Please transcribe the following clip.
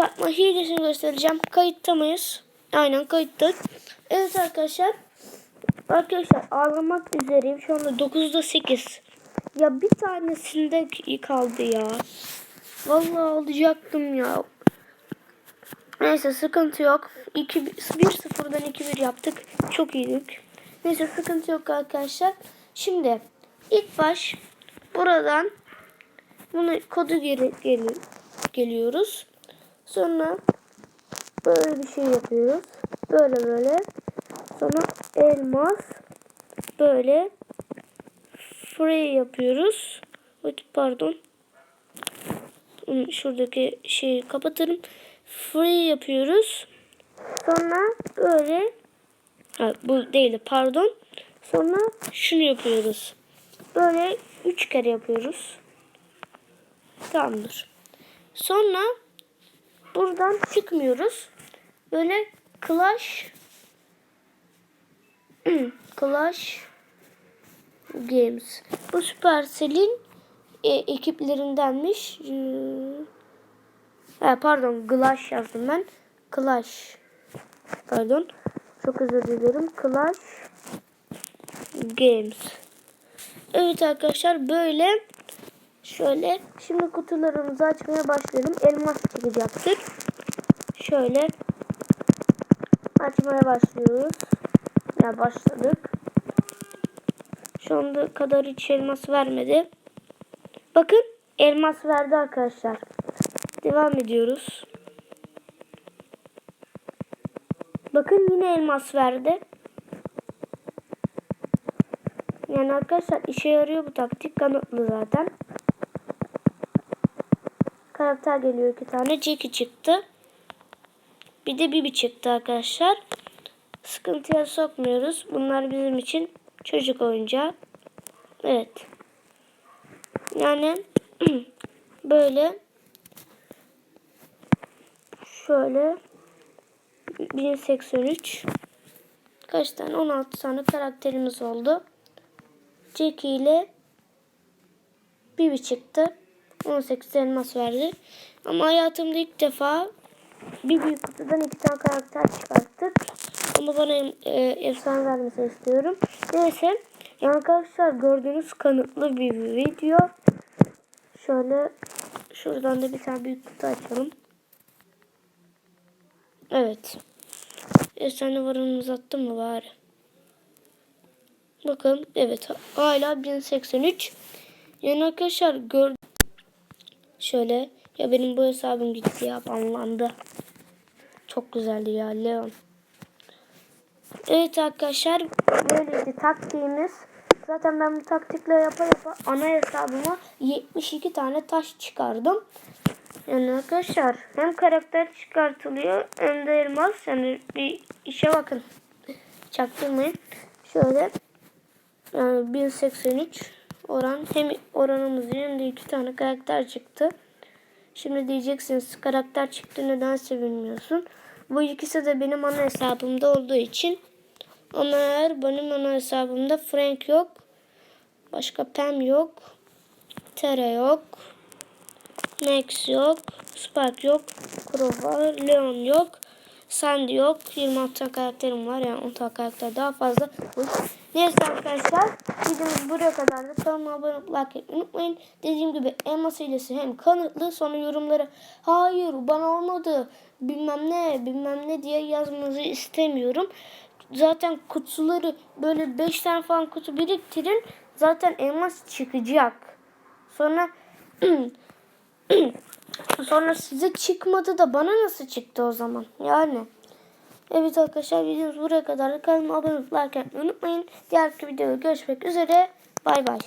çıkartma hilesini göstereceğim. Kayıtta mıyız? Aynen kayıtta. Evet arkadaşlar. Arkadaşlar ağlamak üzereyim. Şu anda 9'da 8. Ya bir tanesinde kaldı ya. Vallahi alacaktım ya. Neyse sıkıntı yok. 2 1-0'dan 2-1 yaptık. Çok iyiydik. Neyse sıkıntı yok arkadaşlar. Şimdi ilk baş buradan bunu kodu geri gel geliyoruz. Sonra böyle bir şey yapıyoruz. Böyle böyle. Sonra elmas böyle free yapıyoruz. Pardon. Şuradaki şeyi kapatırım. Free yapıyoruz. Sonra böyle ha, bu değil pardon. Sonra şunu yapıyoruz. Böyle üç kere yapıyoruz. Tamamdır. Sonra buradan çıkmıyoruz. Böyle Clash Clash Games. Bu Supercell'in e, ekiplerindenmiş. E, pardon, Clash yazdım ben. Clash. Pardon. Çok özür dilerim. Clash Games. Evet arkadaşlar böyle şöyle şimdi kutularımızı açmaya başlayalım. Elmas çıkacaktık. Şöyle açmaya başlıyoruz. Ya başladık. Şu anda kadar hiç elmas vermedi. Bakın elmas verdi arkadaşlar. Devam ediyoruz. Bakın yine elmas verdi. Yani arkadaşlar işe yarıyor bu taktik. Kanıtlı zaten. Karakter geliyor iki tane. Jackie çıktı. Bir de Bibi çıktı arkadaşlar. Sıkıntıya sokmuyoruz. Bunlar bizim için çocuk oyuncağı. Evet. Yani böyle şöyle 1083 kaç tane 16 tane karakterimiz oldu. Jackie ile Bibi çıktı. 18 elmas verdi. Ama hayatımda ilk defa bir büyük kutudan iki tane karakter çıkarttık. Ama bana e, efsane vermesini istiyorum. Neyse. Yani arkadaşlar gördüğünüz kanıtlı bir video. Şöyle şuradan da bir tane büyük kutu açalım. Evet. Efsane varımız attı mı bari? Bakın evet hala 1083. Yani arkadaşlar gör şöyle ya benim bu hesabım gitti ya banlandı. Çok güzeldi ya Leon. Evet arkadaşlar böyleydi taktiğimiz. Zaten ben bu taktikle yapa yapa ana hesabıma 72 tane taş çıkardım. Yani arkadaşlar hem karakter çıkartılıyor hem de elmas. Yani bir işe bakın. Çaktırmayın. Şöyle yani 1083 oran hem oranımız hem de iki tane karakter çıktı. Şimdi diyeceksiniz karakter çıktı neden sevinmiyorsun? Bu ikisi de benim ana hesabımda olduğu için. Ama eğer benim ana hesabımda Frank yok. Başka Pam yok. Tera yok. Max yok. Spark yok. Crow var. Leon yok. Sandy yok. 26 tane karakterim var. Yani 10 tane karakter daha fazla. Neyse arkadaşlar. Videomuz buraya kadar da kanalıma abone olup like etmeyi unutmayın. Dediğim gibi elmas hilesi hem kanıtlı sonra yorumlara hayır bana olmadı bilmem ne bilmem ne diye yazmanızı istemiyorum. Zaten kutuları böyle 5 tane falan kutu biriktirin. Zaten elmas çıkacak. Sonra sonra size çıkmadı da bana nasıl çıktı o zaman? Yani. Evet arkadaşlar videomuz buraya kadar. Kanalıma abone olmayı unutmayın. Diğer videoda görüşmek üzere. Bay bay.